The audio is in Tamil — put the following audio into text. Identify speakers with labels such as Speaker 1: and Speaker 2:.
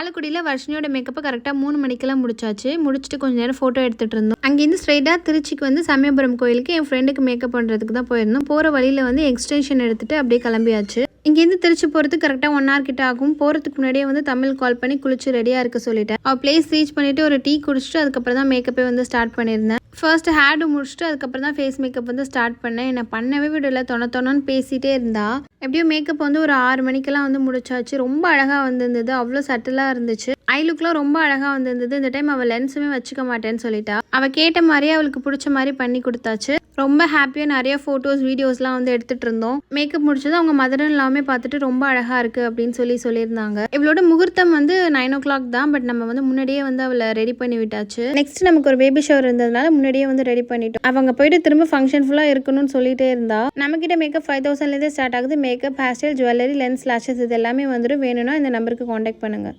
Speaker 1: லாலக்குடியில் வர்ஷினியோட மேக்கப்பை கரெக்டாக மூணு மணிக்கெல்லாம் முடிச்சாச்சு. முடிச்சுட்டு கொஞ்ச நேரம் ஃபோட்டோ எடுத்துகிட்டு இருந்தோம். அங்கேருந்து ஸ்ட்ரைட்டாக திருச்சிக்கு வந்து சமயபுரம் கோயிலுக்கு என் ஃப்ரெண்டுக்கு மேக்கப் பண்ணுறதுக்கு தான் போயிருந்தோம். போகிற வழியில் வந்து எக்ஸ்டென்ஷன் எடுத்துகிட்டு அப்படியே கிளம்பியாச்சு. இங்கேருந்து திருச்சி போகிறதுக்கு கரெக்டாக ஒன் ஹவர் கிட்ட ஆகும். போகிறதுக்கு முன்னாடியே வந்து தமிழ் கால் பண்ணி குளிச்சு ரெடியாக இருக்க சொல்லிட்டேன். அவள் பிளேஸ் ரீச் பண்ணிவிட்டு ஒரு டீ குடிச்சிட்டு அதுக்கப்புறம் தான் மேக்கப்பே வந்து ஸ்டார்ட் பண்ணியிருந்தேன். ஃபர்ஸ்ட் ஹேடு முடிச்சுட்டு அதுக்கப்புறம் தான் ஃபேஸ் மேக்கப் வந்து ஸ்டார்ட் பண்ணேன். என்னை பண்ணவே விடல. தொண தொணன்னு பேசிகிட்டே இருந்தா. எப்படியோ மேக்கப் வந்து ஒரு ஆறு மணிக்கெல்லாம் வந்து முடிச்சாச்சு. ரொம்ப அழகாக வந்திருந்தது. அவ்வளோ சட்டிலாக இருந்துச்சு. ஐ லுக்லாம் ரொம்ப அழகாக வந்திருந்தது. இந்த டைம் அவள் லென்ஸுமே வச்சுக்க மாட்டேன்னு சொல்லிட்டா. அவள் கேட்ட மாதிரியே அவளுக்கு பிடிச்ச மாதிரி பண்ணி கொடுத்தாச்சு. ரொம்ப ஹாப்பியாக நிறைய ஃபோட்டோஸ் வீடியோஸ்லாம் வந்து எடுத்துகிட்டு இருந்தோம். மேக்கப் முடிச்சது அவங்க மதர் எல்லாமே பார்த்துட்டு ரொம்ப அழகாக இருக்குது அப்படின்னு சொல்லி சொல்லியிருந்தாங்க. இவளோட முகூர்த்தம் வந்து நைன் ஓ கிளாக் தான் பட் நம்ம வந்து முன்னாடியே வந்து அவளை ரெடி பண்ணி விட்டாச்சு. நெக்ஸ்ட் நமக்கு ஒரு பேபி ஷவர் இருந்ததுனால முன்னாடியே வந்து ரெடி பண்ணிட்டோம். அவங்க போயிட்டு திரும்ப ஃபங்க்ஷன் ஃபுல்லாக இருக்கணும்னு சொல்லிட்டே இருந்தா நம்மக்கிட்ட மேக்கப் ஃபைவ் தௌசண்ட்லேருந்து ஸ்டார்ட் ஆகுது. Makeup hair style jewellery lens lashes இது எல்லாமே வந்துடும் வேணும்னா இந்த நம்பருக்கு காண்டாக்ட் பண்ணுங்கள்